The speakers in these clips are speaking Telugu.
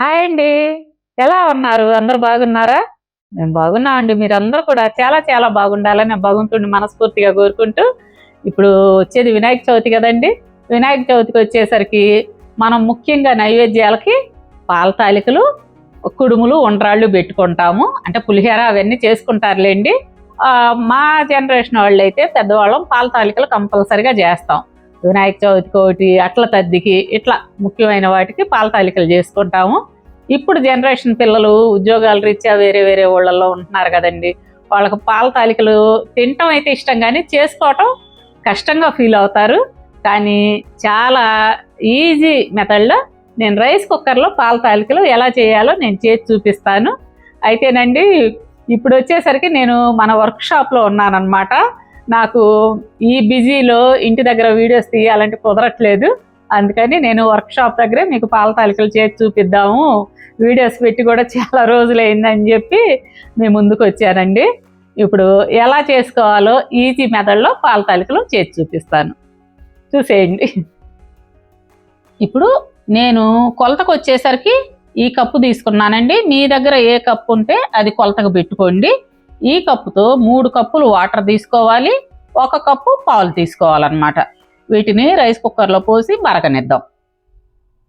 హాయ్ అండి. ఎలా ఉన్నారు? అందరు బాగున్నారా? మేము బాగున్నామండి. మీరందరూ కూడా చాలా చాలా బాగుండాలని ఆ మనస్ఫూర్తిగా కోరుకుంటూ ఇప్పుడు వచ్చేది వినాయక చవితి కదండి. వినాయక చవితికి వచ్చేసరికి మనం ముఖ్యంగా నైవేద్యాలకి పాల తాలికలు కుడుములు ఉండ్రాళ్ళు పెట్టుకుంటాము. అంటే పులిహోర అవన్నీ చేసుకుంటారులేండి. మా జనరేషన్ వాళ్ళు అయితే పెద్దవాళ్ళం పాల తాలికలు కంపల్సరిగా చేస్తాం. వినాయక చవితికి ఒకటి అట్ల తద్దికి ఇట్లా ముఖ్యమైన వాటికి పాలతాలికలు చేసుకుంటాము. ఇప్పుడు జనరేషన్ పిల్లలు ఉద్యోగాల రీత్యా వేరే వేరే ఊళ్ళల్లో ఉంటున్నారు కదండి. వాళ్ళకు పాలతాలికలు తినటం అయితే ఇష్టం కానీ చేసుకోవటం కష్టంగా ఫీల్ అవుతారు. కానీ చాలా ఈజీ మెథడ్లో నేను రైస్ కుక్కర్లో పాలతాలికలు ఎలా చేయాలో నేను చేసి చూపిస్తాను. అయితేనండి ఇప్పుడు వచ్చేసరికి నేను మన వర్క్ షాప్లో ఉన్నానన్నమాట. నాకు ఈ బిజీలో ఇంటి దగ్గర వీడియోస్ తీయాలంటే కుదరట్లేదు. అందుకని నేను వర్క్షాప్ దగ్గరే మీకు పాల తాలికలు చేసి చూపిద్దాము. వీడియోస్ పెట్టి కూడా చాలా రోజులు అయిందని చెప్పి మేము ముందుకు వచ్చానండి ఇప్పుడు ఎలా చేసుకోవాలో ఈజీ మెథడ్లో పాల తాలికలు చేసి చూపిస్తాను. చూసేయండి. ఇప్పుడు నేను కొలతకు వచ్చేసరికి ఈ కప్పు తీసుకున్నానండి. మీ దగ్గర ఏ కప్పు ఉంటే అది కొలతకు పెట్టుకోండి. ఈ కప్పుతో మూడు కప్పులు వాటర్ తీసుకోవాలి ఒక కప్పు పాలు తీసుకోవాలన్నమాట. వీటిని రైస్ కుక్కర్లో పోసి మరగనిద్దాం.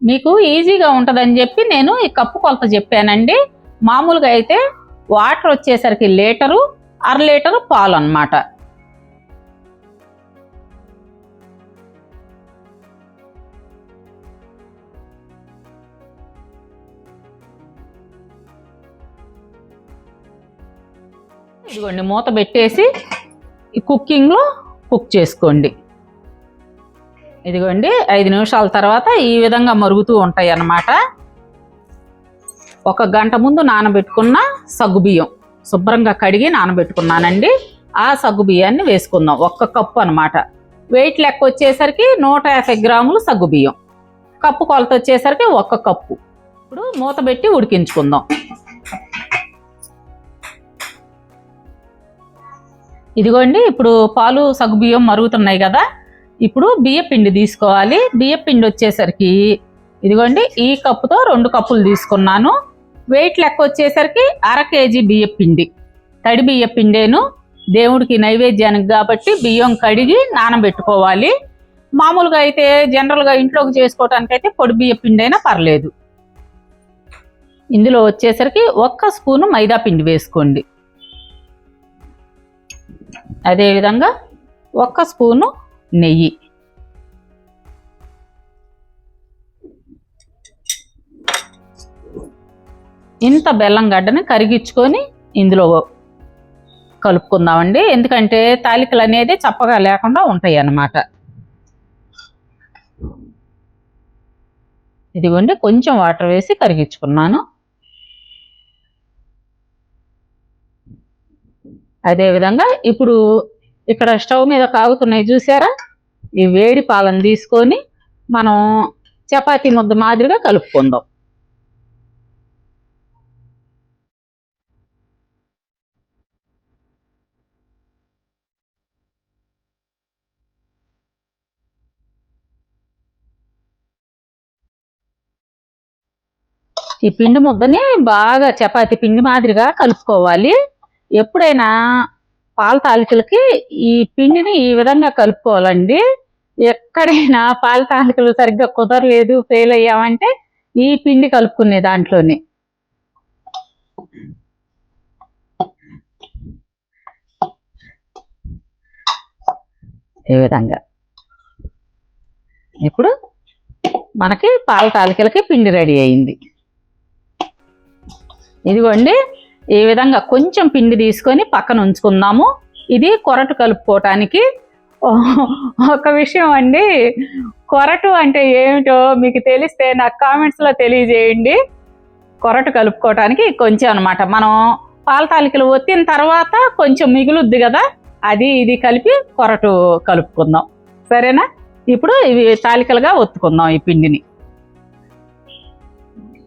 మీకు ఈజీగా ఉంటుందని చెప్పి నేను ఈ కప్పు కొలత చెప్పానండి. మామూలుగా అయితే వాటర్ వచ్చేసరికి లీటరు అర లీటరు పాలు అన్నమాట ఇదిగోండి మూత పెట్టేసి ఈ కుకింగ్లో కుక్ చేసుకోండి. ఇదిగోండి ఐదు నిమిషాల తర్వాత ఈ విధంగా మరుగుతూ ఉంటాయి అన్నమాట ఒక గంట ముందు నానబెట్టుకున్న సగ్గుబియ్యం శుభ్రంగా కడిగి నానబెట్టుకున్నానండి. ఆ సగ్గుబియ్యాన్ని వేసుకుందాం ఒక్క కప్పు అనమాట వెయిట్ లెక్క వచ్చేసరికి నూట యాభై గ్రాములు సగ్గుబియ్యం కప్పు కొలత వచ్చేసరికి ఒక్క కప్పు. ఇప్పుడు మూత పెట్టి ఉడికించుకుందాం. ఇదిగోండి ఇప్పుడు పాలు సగ్గుబియ్యం మరుగుతున్నాయి కదా. ఇప్పుడు బియ్య పిండి తీసుకోవాలి. బియ్య పిండి వచ్చేసరికి ఇదిగోండి ఈ కప్పుతో రెండు కప్పులు తీసుకున్నాను. వెయిట్ లెక్క వచ్చేసరికి అర కేజీ బియ్య పిండి. తడి బియ్య పిండేను. దేవుడికి నైవేద్యానికి కాబట్టి బియ్యం కడిగి నానబెట్టుకోవాలి. మామూలుగా అయితే జనరల్గా ఇంట్లోకి చేసుకోవటానికి అయితే పొడి బియ్య పిండి అయినా పర్లేదు. ఇందులో వచ్చేసరికి ఒక్క స్పూను మైదా పిండి వేసుకోండి. అదేవిధంగా ఒక్క స్పూను నెయ్యి. ఇంత బెల్లం గడ్డని కరిగించుకొని ఇందులో కలుపుకుందామండి. ఎందుకంటే తాలికలు అనేది చప్పగా లేకుండా ఉంటాయి అన్నమాట. ఇదిగోండి కొంచెం వాటర్ వేసి కరిగించుకున్నాను. అదేవిధంగా ఇప్పుడు ఇక్కడ స్టవ్ మీద కాగుతున్నాయి చూసారా? ఈ వేడి పాలను తీసుకొని మనం చపాతీ ముద్ద మాదిరిగా కలుపుకుందాం. ఈ పిండి ముద్దని బాగా చపాతీ పిండి మాదిరిగా కలుపుకోవాలి. ఎప్పుడైనా పాల తాలికలకి ఈ పిండిని ఈ విధంగా కలుపుకోవాలండి. ఎక్కడైనా పాల తాలికలు సరిగ్గా కుదరలేదు ఫెయిల్ అయ్యామంటే ఈ పిండి కలుపుకునే దాంట్లోనే. ఈ విధంగా. ఇప్పుడు మనకి పాల తాలికలకి పిండి రెడీ అయింది. ఇదిగోండి. ఈ విధంగా కొంచెం పిండి తీసుకొని పక్కన ఉంచుకుందాము. ఇది కొరటు కలుపుకోవటానికి. ఒక విషయం అండి. కొరటు అంటే ఏమిటో మీకు తెలిస్తే నాకు కామెంట్స్లో తెలియజేయండి. కొరటు కలుపుకోవటానికి కొంచెం అనమాట మనం పాల తాలికలు ఒత్తిన తర్వాత కొంచెం మిగులుద్ది కదా అది ఇది కలిపి కొరటు కలుపుకుందాం. సరేనా? ఇప్పుడు ఇవి తాలికలుగా ఒత్తుకుందాం ఈ పిండిని.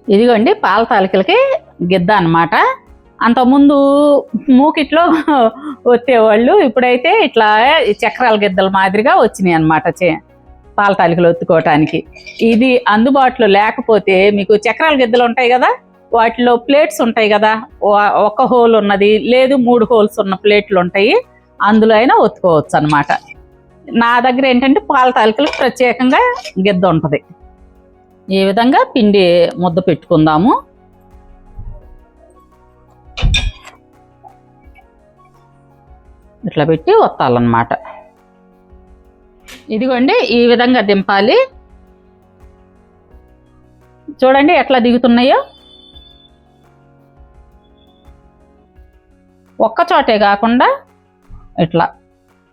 ఇదిగోండి పాల తాలికలకి గిద్ద అనమాట అంతకుముందు మూకిట్లో వచ్చేవాళ్ళు ఇప్పుడైతే ఇట్లా చక్రాల గిద్దల మాదిరిగా వచ్చినాయి అనమాట పాల తాలికలు ఒత్తుకోవటానికి. ఇది అందుబాటులో లేకపోతే మీకు చక్రాల గిద్దలు ఉంటాయి కదా వాటిలో ప్లేట్స్ ఉంటాయి కదా ఒక హోల్ ఉన్నది లేదు మూడు హోల్స్ ఉన్న ప్లేట్లు ఉంటాయి అందులో అయినా ఒత్తుకోవచ్చు అనమాట నా దగ్గర ఏంటంటే పాల తాలికలకు ప్రత్యేకంగా గిద్ద ఉంటుంది. ఈ విధంగా పిండి ముద్ద పెట్టుకుందాము. ఇట్లా పెట్టి ఒత్తాలన్నమాట. ఇదిగోండి ఈ విధంగా దింపాలి. చూడండి ఎట్లా దిగుతున్నాయో. ఒక్క చోటే కాకుండా ఇట్లా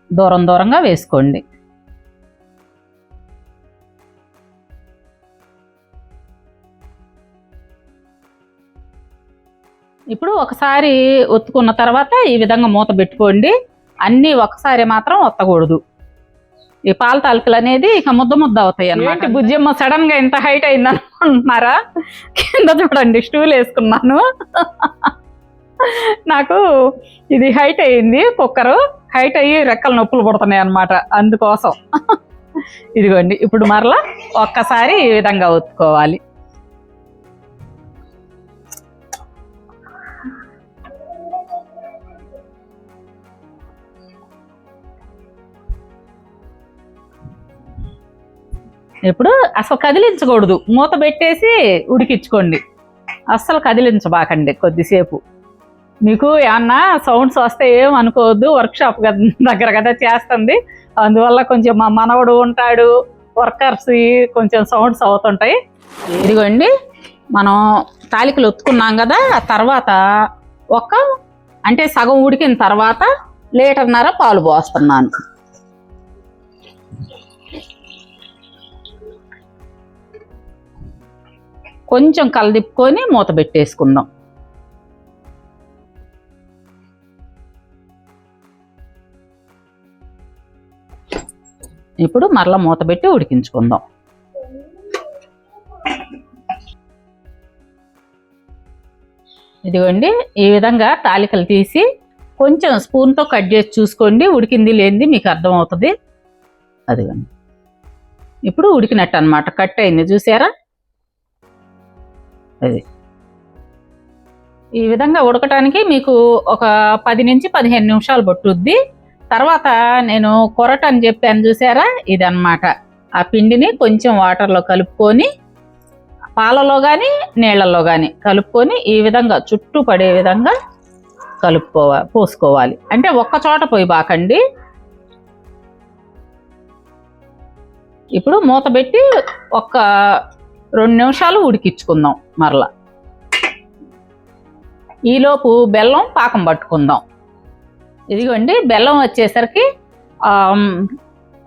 దూరం దూరంగా వేసుకోండి. ఇప్పుడు ఒకసారి ఒత్తుకున్న తర్వాత ఈ విధంగా మూత పెట్టుకోండి. అన్నీ ఒకసారి మాత్రం ఒత్తకూడదు. ఈ పాల తాలకలు అనేది ఇక ముద్ద ముద్ద అవుతాయి అన్నమాట. బుజ్జమ్మ సడన్గా ఇంత హైట్ అయింది అనుకుంటున్నారా? కింద చూడండి స్టూల్ వేసుకున్నాను. నాకు ఇది హైట్ అయింది కుక్కరు. హైట్ అయ్యి రెక్కలు నొప్పులు పుడుతున్నాయి అనమాట అందుకోసం. ఇదిగోండి ఇప్పుడు మరలా ఒక్కసారి ఈ విధంగా ఒత్తుకోవాలి. ఇప్పుడు అసలు కదిలించకూడదు. మూత పెట్టేసి ఉడికించుకోండి. అస్సలు కదిలించబాకండి కొద్దిసేపు. మీకు ఏమన్నా సౌండ్స్ వస్తే ఏం అనుకోవద్దు. వర్క్షాప్ దగ్గర కదా చేస్తుంది. అందువల్ల కొంచెం మా మనవడు ఉంటాడు. వర్కర్స్ కొంచెం సౌండ్స్ అవుతుంటాయి. ఇదిగోండి. మనం తాలికలు ఒత్తుకున్నాం కదా ఆ తర్వాత ఒక అంటే సగం ఉడికిన తర్వాత లీటర్న్నర పాలు పోస్తున్నాను. కొంచెం కలదిప్పుకొని మూత పెట్టేసుకుందాం ఇప్పుడు మరలా మూత పెట్టి ఉడికించుకుందాం. ఇదిగోండి ఈ విధంగా తాలికలు తీసి కొంచెం స్పూన్తో కట్ చేసి చూసుకోండి ఉడికింది లేనిది మీకు అర్థమవుతుంది. అదిగోండి. ఇప్పుడు ఉడికినట్టు అనమాట కట్ అయింది చూసారా? అది. ఈ విధంగా ఉడకటానికి మీకు ఒక పది నుంచి పదిహేను నిమిషాలు పట్టుద్ది. తర్వాత నేను కొరట అని చెప్పాను చూసారా? ఇదన్నమాట. ఆ పిండిని కొంచెం వాటర్లో కలుపుకొని పాలలో కానీ నీళ్ళల్లో కానీ కలుపుకొని ఈ విధంగా చుట్టూ పడే విధంగా కలుపుకోవాలి పోసుకోవాలి. అంటే ఒక్క చోట పోయి బాకండి. ఇప్పుడు మూత పెట్టి ఒక్క రెండు నిమిషాలు ఉడికించుకుందాం మరలా. ఈలోపు బెల్లం పాకం పట్టుకుందాం. ఇదిగోండి బెల్లం వచ్చేసరికి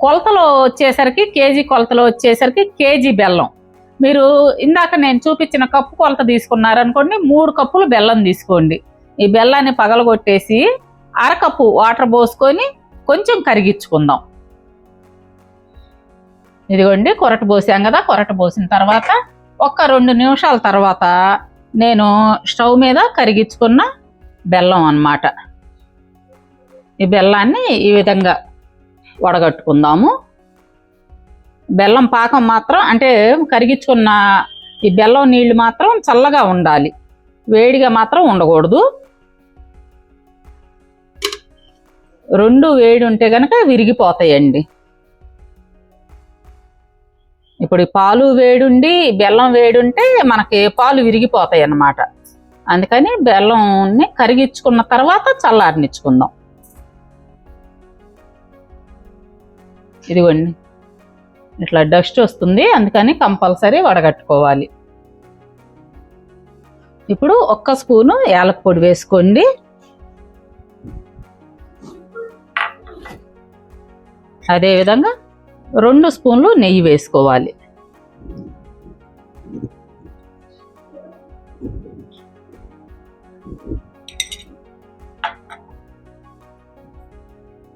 కొలతలో వచ్చేసరికి కేజీ కొలతలో వచ్చేసరికి కేజీ బెల్లం. మీరు ఇందాక నేను చూపించిన కప్పు కొలత తీసుకున్నారనుకోండి మూడు కప్పులు బెల్లం తీసుకోండి. ఈ బెల్లాన్ని పగలగొట్టేసి అరకప్పు వాటర్ పోసుకొని కొంచెం కరిగించుకుందాం. ఇదిగోండి కొరట పోసాం కదా కొరట పోసిన తర్వాత ఒక్క రెండు నిమిషాల తర్వాత నేను స్టవ్ మీద కరిగించుకున్న బెల్లం అన్నమాట. ఈ బెల్లాన్ని ఈ విధంగా వడగట్టుకుందాము. బెల్లం పాకం మాత్రం అంటే కరిగించుకున్న ఈ బెల్లం నీళ్ళు మాత్రం చల్లగా ఉండాలి. వేడిగా మాత్రం ఉండకూడదు. రెండు వేడి ఉంటే కనుక విరిగిపోతాయండి. ఇప్పుడు పాలు వేడుండి బెల్లం వేడుంటే మనకి పాలు విరిగిపోతాయి అన్నమాట. అందుకని బెల్లంని కరిగించుకున్న తర్వాత చల్లారనిచ్చుకుందాం. ఇదిగోండి. ఇట్లా డస్ట్ వస్తుంది అందుకని కంపల్సరీ వడగట్టుకోవాలి. ఇప్పుడు ఒక్క స్పూను యాలక పొడి వేసుకోండి. అదేవిధంగా రెండు స్పూన్లు నెయ్యి వేసుకోవాలి.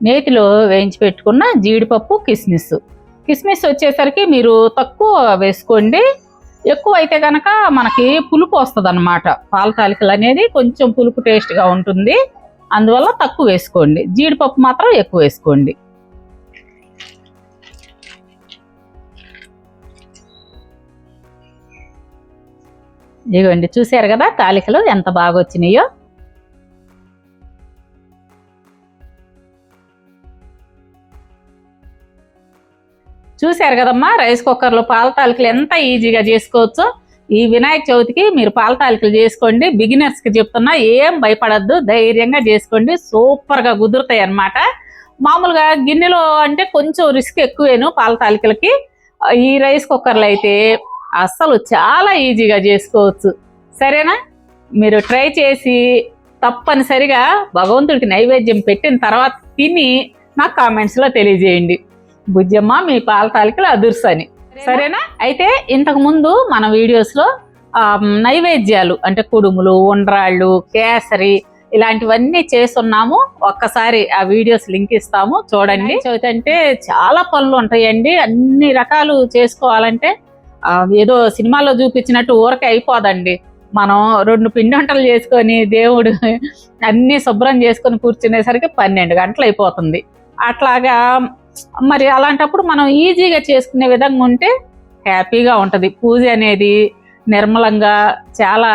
నేతిలో వేయించి పెట్టుకున్న జీడిపప్పు కిస్మిస్. కిస్మిస్ వచ్చేసరికి మీరు తక్కువ వేసుకోండి. ఎక్కువ అయితే కనుక మనకి పులుపు వస్తుంది అనమాట పాల తాలికలు అనేది కొంచెం పులుపు టేస్ట్గా ఉంటుంది. అందువల్ల తక్కువ వేసుకోండి. జీడిపప్పు మాత్రం ఎక్కువ వేసుకోండి. ఇదిగోండి చూశారు కదా తాలికలు ఎంత బాగా వచ్చినాయో? చూశారు కదమ్మా రైస్ కుక్కర్లో పాల తాలికలు ఎంత ఈజీగా చేసుకోవచ్చో. ఈ వినాయక చవితికి మీరు పాల తాలికలు చేసుకోండి. బిగినర్స్కి చెప్తున్నా ఏం భయపడద్దు ధైర్యంగా చేసుకోండి. సూపర్గా కుదురుతాయి అన్నమాట. మామూలుగా గిన్నెలో అంటే కొంచెం రిస్క్ ఎక్కువేను పాల తాలికలకి. ఈ రైస్ కుక్కర్లో అయితే అస్సలు చాలా ఈజీగా చేసుకోవచ్చు. సరేనా? మీరు ట్రై చేసి తప్పనిసరిగా భగవంతుడికి నైవేద్యం పెట్టిన తర్వాత తిని నాకు కామెంట్స్లో తెలియజేయండి. బుజ్జమ్మ మీ పాల తాలికలు అదుర్సని. సరేనా? అయితే ఇంతకు ముందు మన వీడియోస్లో ఆ, నైవేద్యాలు అంటే కుడుములు ఉండ్రాళ్ళు కేసరి ఇలాంటివన్నీ చేస్తున్నాము. ఒక్కసారి ఆ వీడియోస్ లింక్ ఇస్తాము. చూడండి. అంటే చాలా పనులు ఉంటాయండి. అన్ని రకాలు చేసుకోవాలంటే ఏదో సినిమాలో చూపించినట్టు ఊరకే అయిపోదండి. మనం రెండు పిండి వంటలు చేసుకొని దేవుడు అన్నీ శుభ్రం చేసుకొని కూర్చునేసరికి పన్నెండు గంటలు అయిపోతుంది. అట్లాగా మరి అలాంటప్పుడు మనం ఈజీగా చేసుకునే విధంగా ఉంటే హ్యాపీగా ఉంటుంది. పూజ అనేది నిర్మలంగా చాలా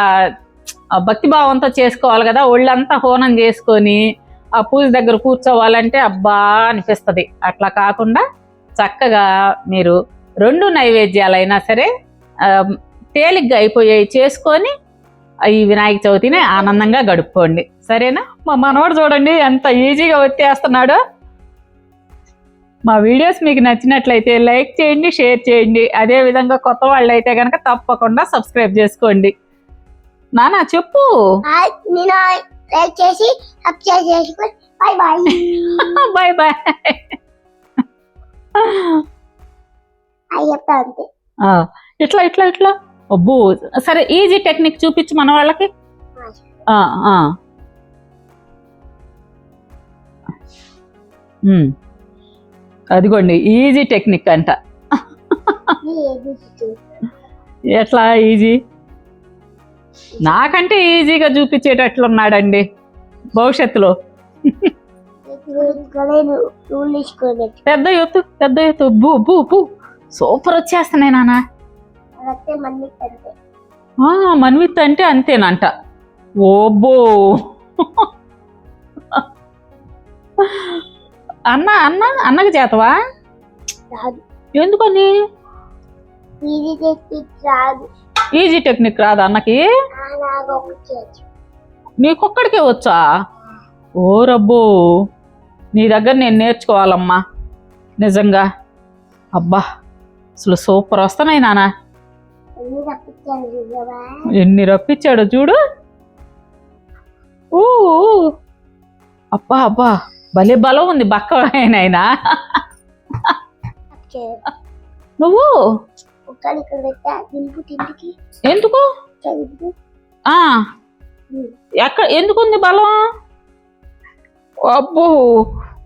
భక్తిభావంతో చేసుకోవాలి కదా. ఒళ్ళంతా హోనం చేసుకొని ఆ పూజ దగ్గర కూర్చోవాలంటే అబ్బా అనిపిస్తుంది. అట్లా కాకుండా చక్కగా మీరు రెండు నైవేద్యాలైనా సరే తేలిగ్గా అయిపోయాయి చేసుకొని ఈ వినాయక చవితిని ఆనందంగా గడుపుకోండి. సరేనా? మా మనవాడు చూడండి ఎంత ఈజీగా వచ్చేస్తున్నాడో. మా వీడియోస్ మీకు నచ్చినట్లయితే లైక్ చేయండి షేర్ చేయండి. అదే విధంగా కొత్త వాళ్ళు అయితే కనుక తప్పకుండా సబ్స్క్రైబ్ చేసుకోండి. నానా చెప్పు. లైక్ చేసి సబ్స్క్రైబ్ చేసుకొని బాయ్ బాయ్ బాయ్ బాయ్ చెప్తా అంతే. ఇట్లా ఇట్లా ఇట్లా అబ్బో సరే ఈజీ టెక్నిక్ చూపించు మన వాళ్ళకి. ఆ, ఆ. ఉమ్. అదిగోండి ఈజీ టెక్నిక్ అంట? ఎట్లా ఈజీ నాకంటే ఈజీగా చూపించేటట్లున్నాడండి భవిష్యత్తులో. పెద్ద ఎత్తు పెద్ద ఎత్తు. బూ బూ బూ. సూపర్ వచ్చేస్తున్నాయి ఆ, మన్విత్ అంటే అంతేనంట. ఓబో అన్న అన్న అన్నకి చేతవా? ఎందుకని? ఈజీ టెక్నిక్ రాదా. అన్నకి? నీకొక్కడికే వచ్చా? ఓ రబ్బో. నీ దగ్గర నేను నేర్చుకోవాలమ్మా. నిజంగా. అబ్బా. అసలు సూపర్ వస్తున్నాయి నాన్న. ఎన్ని రప్పించాడో చూడు. ఊ. అబ్బా అబ్బా. భలే బలం ఉంది బక్క అయినా నువ్వు? ఎందుకు? ఎక్కడ ఎందుకుంది బలం? అబ్బో.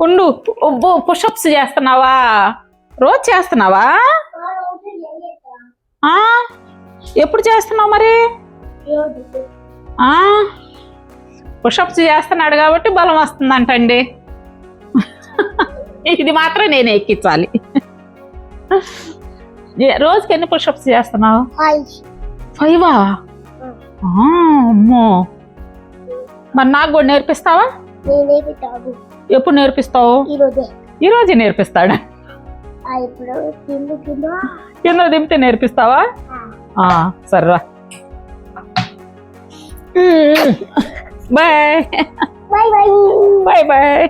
ఉండు. అబ్బో పుషప్స్ చేస్తున్నావా? రోజు చేస్తున్నావా? ఎప్పుడు చేస్తున్నావు మరి? ఆ? పుషప్స్ చేస్తున్నాడు కాబట్టి బలం వస్తుందంటండి. ఇది మాత్రం నేను ఎక్కించాలి. రోజుకి ఎన్ని పుషప్స్ చేస్తున్నావు? ఫైవా అమ్మో. మరి నాకు కూడా నేర్పిస్తావా? ఎప్పుడు నేర్పిస్తావు? ఈరోజే. నేర్పిస్తాడా? కింద దింపితే నేర్పిస్తావా? సర్రా బాయ్ బాయ్. Bye bye.